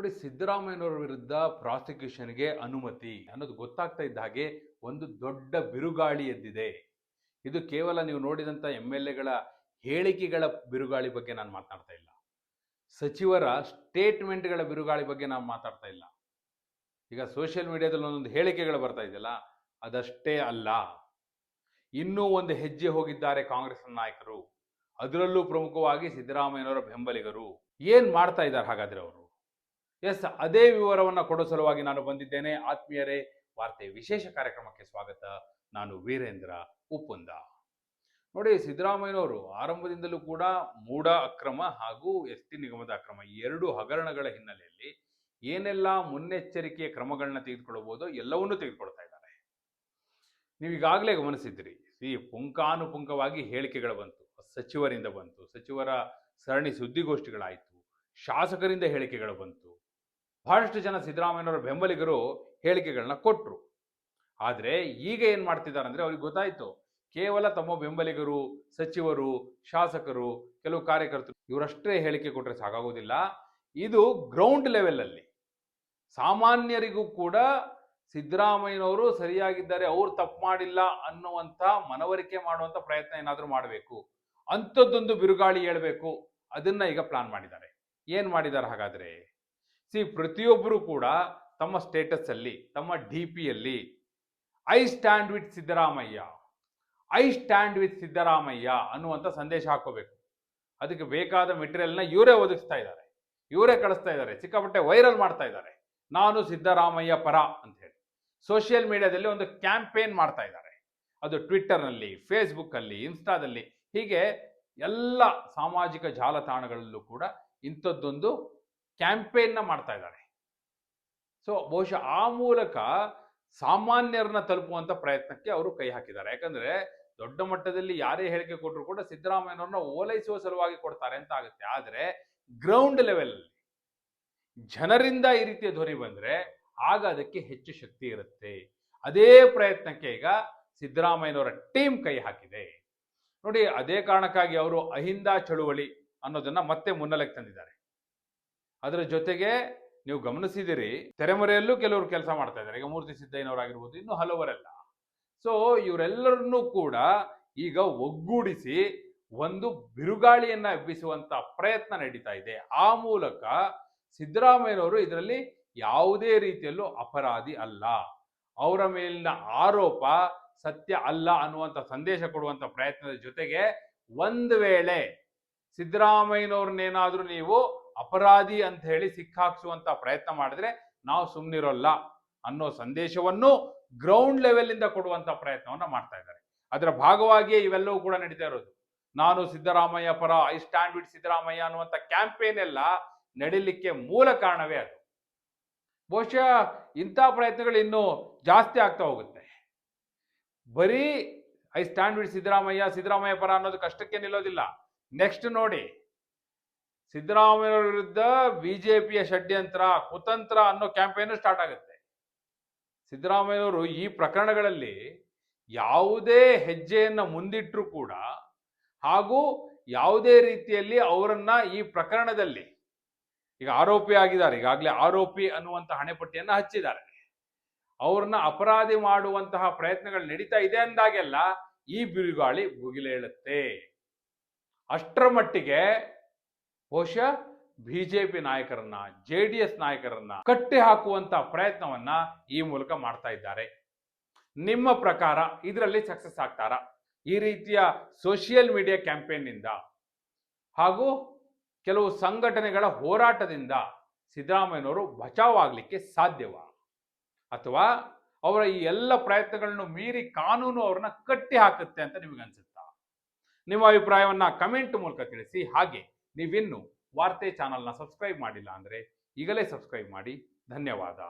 ನೋಡಿ, ಸಿದ್ದರಾಮಯ್ಯನವರ ವಿರುದ್ಧ ಪ್ರಾಸಿಕ್ಯೂಷನ್ಗೆ ಅನುಮತಿ ಅನ್ನೋದು ಗೊತ್ತಾಗ್ತಾ ಇದ್ದ ಹಾಗೆ ಒಂದು ದೊಡ್ಡ ಬಿರುಗಾಳಿ ಎದ್ದಿದೆ. ಇದು ಕೇವಲ ನೀವು ನೋಡಿದಂಥ ಎಂ ಎಲ್ ಎಗಳ ಹೇಳಿಕೆಗಳ ಬಿರುಗಾಳಿ ಬಗ್ಗೆ ನಾನು ಮಾತನಾಡ್ತಾ ಇಲ್ಲ. ಸಚಿವರ ಸ್ಟೇಟ್ಮೆಂಟ್ಗಳ ಬಿರುಗಾಳಿ ಬಗ್ಗೆ ನಾನು ಮಾತಾಡ್ತಾ ಇಲ್ಲ. ಈಗ ಸೋಷಿಯಲ್ ಮೀಡಿಯಾದಲ್ಲಿ ಒಂದೊಂದು ಹೇಳಿಕೆಗಳು ಬರ್ತಾ ಇದೆಯಲ್ಲ, ಅದಷ್ಟೇ ಅಲ್ಲ. ಇನ್ನೂ ಒಂದು ಹೆಜ್ಜೆ ಹೋಗಿದ್ದಾರೆ ಕಾಂಗ್ರೆಸ್ ನಾಯಕರು. ಅದರಲ್ಲೂ ಪ್ರಮುಖವಾಗಿ ಸಿದ್ದರಾಮಯ್ಯನವರ ಬೆಂಬಲಿಗರು. ಏನ್ ಮಾಡ್ತಾ ಇದ್ದಾರೆ ಹಾಗಾದ್ರೆ ಅವರು? ಎಸ್, ಅದೇ ವಿವರವನ್ನ ಕೊಡೋ ಸಲುವಾಗಿ ನಾನು ಬಂದಿದ್ದೇನೆ. ಆತ್ಮೀಯರೇ, ವಾರ್ತೆ ವಿಶೇಷ ಕಾರ್ಯಕ್ರಮಕ್ಕೆ ಸ್ವಾಗತ. ನಾನು ವೀರೇಂದ್ರ ಉಪ್ಪುಂದ ನೋಡಿ, ಸಿದ್ದರಾಮಯ್ಯನವರು ಆರಂಭದಿಂದಲೂ ಕೂಡ ಮೂಡ ಅಕ್ರಮ ಹಾಗೂ ಎಸ್ ಟಿ ನಿಗಮದ ಅಕ್ರಮ ಎರಡು ಹಗರಣಗಳ ಹಿನ್ನೆಲೆಯಲ್ಲಿ ಏನೆಲ್ಲ ಮುನ್ನೆಚ್ಚರಿಕೆಯ ಕ್ರಮಗಳನ್ನ ತೆಗೆದುಕೊಳ್ಳಬಹುದು ಎಲ್ಲವನ್ನೂ ತೆಗೆದುಕೊಳ್ತಾ ಇದ್ದಾರೆ. ನೀವು ಈಗಾಗಲೇ ಗಮನಿಸಿದ್ರಿ ಈ ಪುಂಖಾನುಪುಂಖವಾಗಿ ಹೇಳಿಕೆಗಳು ಬಂತು, ಸಚಿವರಿಂದ ಬಂತು, ಸಚಿವರ ಸರಣಿ ಸುದ್ದಿಗೋಷ್ಠಿಗಳಾಯಿತು, ಶಾಸಕರಿಂದ ಹೇಳಿಕೆಗಳು ಬಂತು ಬಹಳಷ್ಟು ಜನ ಸಿದ್ದರಾಮಯ್ಯನವರ ಬೆಂಬಲಿಗರು ಹೇಳಿಕೆಗಳನ್ನ ಕೊಟ್ಟರು ಆದರೆ ಈಗ ಏನು ಮಾಡ್ತಿದ್ದಾರೆ ಅಂದರೆ ಅವ್ರಿಗೆ ಗೊತ್ತಾಯಿತು, ಕೇವಲ ತಮ್ಮ ಬೆಂಬಲಿಗರು, ಸಚಿವರು, ಶಾಸಕರು, ಕೆಲವು ಕಾರ್ಯಕರ್ತರು ಇವರಷ್ಟೇ ಹೇಳಿಕೆ ಕೊಟ್ಟರೆ ಸಾಕಾಗೋದಿಲ್ಲ. ಇದು ಗ್ರೌಂಡ್ ಲೆವೆಲಲ್ಲಿ ಸಾಮಾನ್ಯರಿಗೂ ಕೂಡ ಸಿದ್ದರಾಮಯ್ಯನವರು ಸರಿಯಾಗಿದ್ದಾರೆ, ಅವ್ರು ತಪ್ಪು ಮಾಡಿಲ್ಲ ಅನ್ನುವಂಥ ಮನವರಿಕೆ ಮಾಡುವಂಥ ಪ್ರಯತ್ನ ಏನಾದರೂ ಮಾಡಬೇಕು. ಅಂಥದ್ದೊಂದು ಬಿರುಗಾಳಿ ಹೇಳಬೇಕು. ಅದನ್ನ ಈಗ ಪ್ಲಾನ್ ಮಾಡಿದ್ದಾರೆ. ಏನು ಮಾಡಿದ್ದಾರೆ ಹಾಗಾದ್ರೆ? ಸಿ ಪ್ರತಿಯೊಬ್ಬರು ಕೂಡ ತಮ್ಮ ಸ್ಟೇಟಸ್ ಅಲ್ಲಿ ತಮ್ಮ ಡಿ ಪಿಯಲ್ಲಿ I stand with Siddaramaiah I stand with Siddaramaiah ಅನ್ನುವಂಥ ಸಂದೇಶ ಹಾಕೋಬೇಕು ಅದಕ್ಕೆ ಬೇಕಾದ ಮೆಟೀರಿಯಲ್ನ ಇವರೇ ಒದಗಿಸ್ತಾ ಇದ್ದಾರೆ. ಇವರೇ ಕಳಿಸ್ತಾ ಇದ್ದಾರೆ. ಸಿಕ್ಕಾಪಟ್ಟೆ ವೈರಲ್ ಮಾಡ್ತಾ ಇದ್ದಾರೆ. ನಾನು ಸಿದ್ದರಾಮಯ್ಯ ಪರ ಅಂತ ಹೇಳಿ. ಸೋಷಿಯಲ್ ಮೀಡಿಯಾದಲ್ಲಿ ಒಂದು ಕ್ಯಾಂಪೇನ್ ಮಾಡ್ತಾ ಇದ್ದಾರೆ. ಅದು ಟ್ವಿಟ್ಟರ್ನಲ್ಲಿ ಫೇಸ್ಬುಕ್ಕಲ್ಲಿ ಇನ್ಸ್ಟಾದಲ್ಲಿ ಹೀಗೆ ಎಲ್ಲ ಸಾಮಾಜಿಕ ಜಾಲತಾಣಗಳಲ್ಲೂ ಕೂಡ ಇಂಥದ್ದೊಂದು ಕ್ಯಾಂಪೇನ್ನ ಮಾಡ್ತಾ ಇದ್ದಾರೆ ಸೊ ಬಹುಶಃ ಆ ಮೂಲಕ ಸಾಮಾನ್ಯರನ್ನ ತಲುಪುವಂತ ಪ್ರಯತ್ನಕ್ಕೆ ಅವರು ಕೈ ಹಾಕಿದ್ದಾರೆ. ಯಾಕಂದ್ರೆ ದೊಡ್ಡ ಮಟ್ಟದಲ್ಲಿ ಯಾರೇ ಹೇಳಿಕೆ ಕೊಟ್ಟರು ಕೂಡ ಸಿದ್ದರಾಮಯ್ಯನವ್ರನ್ನ ಓಲೈಸುವ ಸಲುವಾಗಿ ಕೊಡ್ತಾರೆ ಅಂತ ಆಗುತ್ತೆ. ಆದರೆ ಗ್ರೌಂಡ್ ಲೆವೆಲ್ ಜನರಿಂದ ಈ ರೀತಿಯ ಧ್ವನಿ ಬಂದ್ರೆ ಆಗ ಅದಕ್ಕೆ ಹೆಚ್ಚು ಶಕ್ತಿ ಇರುತ್ತೆ. ಅದೇ ಪ್ರಯತ್ನಕ್ಕೆ ಈಗ ಸಿದ್ದರಾಮಯ್ಯನವರ ಟೀಮ್ ಕೈ ಹಾಕಿದೆ. ನೋಡಿ, ಅದೇ ಕಾರಣಕ್ಕಾಗಿ ಅವರು ಅಹಿಂದ ಚಳುವಳಿ ಅನ್ನೋದನ್ನ ಮತ್ತೆ ಮುನ್ನೆಲೆಗೆ ತಂದಿದ್ದಾರೆ. ಅದರ ಜೊತೆಗೆ ನೀವು ಗಮನಿಸಿದಿರಿ, ತೆರೆಮರೆಯಲ್ಲೂ ಕೆಲವರು ಕೆಲಸ ಮಾಡ್ತಾ ಇದ್ದಾರೆ. ಈಗ ಮೂರ್ತಿ ಸಿದ್ದಯ್ಯನವರಾಗಿರ್ಬೋದು, ಇನ್ನು ಹಲವರೆಲ್ಲ. ಸೊ ಇವರೆಲ್ಲರನ್ನೂ ಕೂಡ ಈಗ ಒಗ್ಗೂಡಿಸಿ ಒಂದು ಬಿರುಗಾಳಿಯನ್ನ ಎಬ್ಬಿಸುವಂತ ಪ್ರಯತ್ನ ನಡೀತಾ ಇದೆ. ಆ ಮೂಲಕ ಸಿದ್ದರಾಮಯ್ಯನವರು ಇದರಲ್ಲಿ ಯಾವುದೇ ರೀತಿಯಲ್ಲೂ ಅಪರಾಧಿ ಅಲ್ಲ. ಅವರ ಮೇಲಿನ ಆರೋಪ ಸತ್ಯ ಅಲ್ಲ ಅನ್ನುವಂಥ ಸಂದೇಶ ಕೊಡುವಂತ ಪ್ರಯತ್ನದ ಜೊತೆಗೆ ಒಂದು ವೇಳೆ ಸಿದ್ದರಾಮಯ್ಯನವ್ರನ್ನೇನಾದ್ರೂ ನೀವು ಅಪರಾಧಿ ಅಂತ ಹೇಳಿ ಸಿಕ್ಕಾಕ್ಸುವಂತ ಪ್ರಯತ್ನ ಮಾಡಿದ್ರೆ ನಾವು ಸುಮ್ಮನಿರೋಲ್ಲ ಅನ್ನೋ ಸಂದೇಶವನ್ನು ಗ್ರೌಂಡ್ ಲೆವೆಲ್ ಇಂದ ಕೊಡುವಂತ ಪ್ರಯತ್ನವನ್ನ ಮಾಡ್ತಾ ಇದ್ದಾರೆ. ಅದರ ಭಾಗವಾಗಿಯೇ ಇವೆಲ್ಲವೂ ಕೂಡ ನಡೀತಾ ಇರೋದು. ನಾನು ಸಿದ್ದರಾಮಯ್ಯ ಪರ ಐ ಸ್ಟ್ಯಾಂಡ್ ವಿತ್ ಸಿದ್ದರಾಮಯ್ಯ ಅನ್ನುವಂಥ ಕ್ಯಾಂಪೇನ್ ಎಲ್ಲ ನಡೀಲಿಕ್ಕೆ ಮೂಲ ಕಾರಣವೇ ಅದು. ಬಹುಶಃ ಇಂಥ ಪ್ರಯತ್ನಗಳು ಇನ್ನೂ ಜಾಸ್ತಿ ಆಗ್ತಾ ಹೋಗುತ್ತೆ. ಬರೀ I stand with Siddaramaiah Siddaramaiah ಪರ ಅನ್ನೋದು ಕಷ್ಟಕ್ಕೆ ನಿಲ್ಲೋದಿಲ್ಲ. ನೆಕ್ಸ್ಟ್ ನೋಡಿ ಸಿದ್ದರಾಮಯ್ಯ ವಿರುದ್ಧ ಬಿಜೆಪಿಯ ಷಡ್ಯಂತ್ರ, ಕುತಂತ್ರ ಅನ್ನೋ ಕ್ಯಾಂಪೇನು ಸ್ಟಾರ್ಟ್ ಆಗುತ್ತೆ. ಸಿದ್ದರಾಮಯ್ಯನವರು ಈ ಪ್ರಕರಣಗಳಲ್ಲಿ ಯಾವುದೇ ಹೆಜ್ಜೆಯನ್ನು ಮುಂದಿಟ್ಟರೂ ಕೂಡ ಹಾಗೂ ಯಾವುದೇ ರೀತಿಯಲ್ಲಿ ಅವರನ್ನ ಈ ಪ್ರಕರಣದಲ್ಲಿ ಈಗ ಆರೋಪಿ ಆಗಿದ್ದಾರೆ. ಈಗಾಗಲೇ ಆರೋಪಿ ಅನ್ನುವಂಥ ಹಣೆಪಟ್ಟಿಯನ್ನು ಹಚ್ಚಿದ್ದಾರೆ. ಅವ್ರನ್ನ ಅಪರಾಧಿ ಮಾಡುವಂತಹ ಪ್ರಯತ್ನಗಳು ನಡೀತಾ ಇದೆ ಅಂದಾಗೆಲ್ಲ ಈ ಬಿರುಗಾಳಿ ಭುಗಿಲೇಳುತ್ತೆ ಅಷ್ಟರ ಮಟ್ಟಿಗೆ ಬಹುಶಃ ಬಿಜೆಪಿ ನಾಯಕರನ್ನ ಜೆ ಡಿ ಎಸ್ ನಾಯಕರನ್ನ ಕಟ್ಟಿ ಹಾಕುವಂತ ಪ್ರಯತ್ನವನ್ನ ಈ ಮೂಲಕ ಮಾಡ್ತಾ ಇದ್ದಾರೆ. ನಿಮ್ಮ ಪ್ರಕಾರ ಇದರಲ್ಲಿ ಸಕ್ಸಸ್ ಆಗ್ತಾರ? ಈ ರೀತಿಯ ಸೋಷಿಯಲ್ ಮೀಡಿಯಾ ಕ್ಯಾಂಪೇನ್ನಿಂದ ಹಾಗೂ ಕೆಲವು ಸಂಘಟನೆಗಳ ಹೋರಾಟದಿಂದ ಸಿದ್ದರಾಮಯ್ಯನವರು ಬಚಾವ್ ಆಗ್ಲಿಕ್ಕೆ ಸಾಧ್ಯವಾ? ಅಥವಾ ಅವರ ಈ ಎಲ್ಲ ಪ್ರಯತ್ನಗಳನ್ನು ಮೀರಿ ಕಾನೂನು ಅವ್ರನ್ನ ಕಟ್ಟಿ ಹಾಕುತ್ತೆ ಅಂತ ನಿಮಗೆ ಅನ್ಸುತ್ತಾ ನಿಮ್ಮ ಅಭಿಪ್ರಾಯವನ್ನ ಕಮೆಂಟ್ ಮೂಲಕ ತಿಳಿಸಿ. ಹಾಗೆ ನೀವಿನ್ನು ವಾರ್ತೆ ಚಾನಲ್ನ ಸಬ್ಸ್ಕ್ರೈಬ್ ಮಾಡಿಲ್ಲ ಅಂದರೆ ಈಗಲೇ ಸಬ್ಸ್ಕ್ರೈಬ್ ಮಾಡಿ. ಧನ್ಯವಾದ.